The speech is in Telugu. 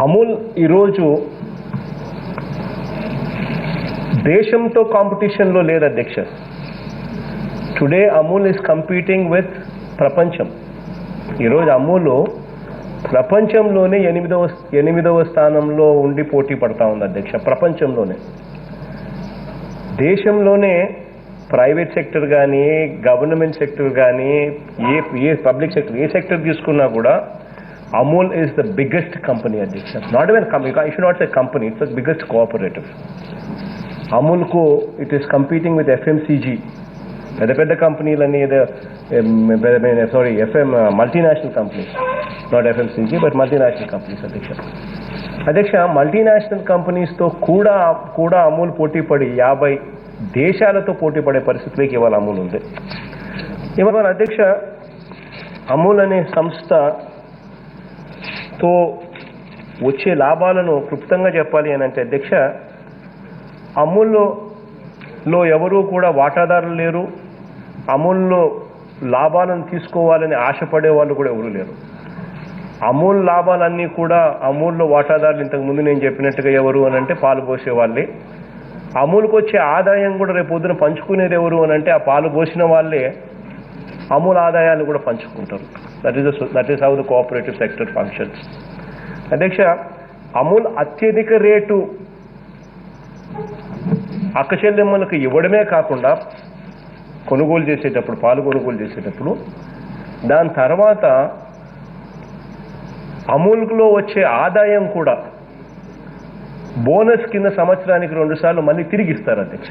అమూల్ ఈరోజు దేశంతో కాంపిటీషన్లో లేదు అధ్యక్ష. Today Amul is competing with ప్రపంచం. ఈరోజు అమూల్ ప్రపంచంలోనే ఎనిమిదవ ఎనిమిదవ స్థానంలో ఉండి పోటీ పడతా ఉంది అధ్యక్ష ప్రపంచంలోనే. దేశంలోనే ప్రైవేట్ సెక్టర్ కానీ గవర్నమెంట్ సెక్టర్ కానీ ఏ ఏ పబ్లిక్ సెక్టర్ ఏ సెక్టర్ తీసుకున్నా కూడా Amul is the biggest company అధ్యక్ష not even company I should not a company it's the biggest cooperative అమూల్కు it is competing with FMCG పెద్ద పెద్ద కంపెనీలన్నీ ఏదో sorry FM multinational companies not FMCG but multinational companies అధ్యక్ష. అధ్యక్ష మల్టీనేషనల్ కంపెనీస్తో కూడా కూడా అమూల్ పోటీ పడి యాభై దేశాలతో పోటీ పడే పరిస్థితిలోకి ఇవాళ అమూల్ ఉంది. ఇవాళ అధ్యక్ష అమూల్ అనే సంస్థ సంస్థతో వచ్చే లాభాలను క్లుప్తంగా చెప్పాలి అని అంటే అధ్యక్ష అమూల్లో లో ఎవరూ కూడా వాటాదారులు లేరు. అమూల్లో లాభాలను తీసుకోవాలని ఆశపడే వాళ్ళు కూడా ఎవరూ లేరు. అమూల్ లాభాలన్నీ కూడా అమూల్లో వాటాదారులు ఇంతకుముందు నేను చెప్పినట్టుగా ఎవరు అని అంటే పాలు పోసే వాళ్ళే. అమూల్కి వచ్చే ఆదాయం కూడా రేపు పొద్దున పంచుకునేది ఎవరు అని అంటే ఆ పాలు పోసిన వాళ్ళే అమూల్ ఆదాయాన్ని కూడా పంచుకుంటారు. That is that is how the cooperative sector functions అధ్యక్ష అమూల్ అత్యధిక రేటు అక్క చెల్లెమ్మలకు ఇవ్వడమే కాకుండా కొనుగోలు చేసేటప్పుడు పాలు కొనుగోలు చేసేటప్పుడు దాని తర్వాత అమూల్లో వచ్చే ఆదాయం కూడా బోనస్ కింద సంవత్సరానికి రెండు సార్లు మళ్ళీ తిరిగి ఇస్తారు అధ్యక్ష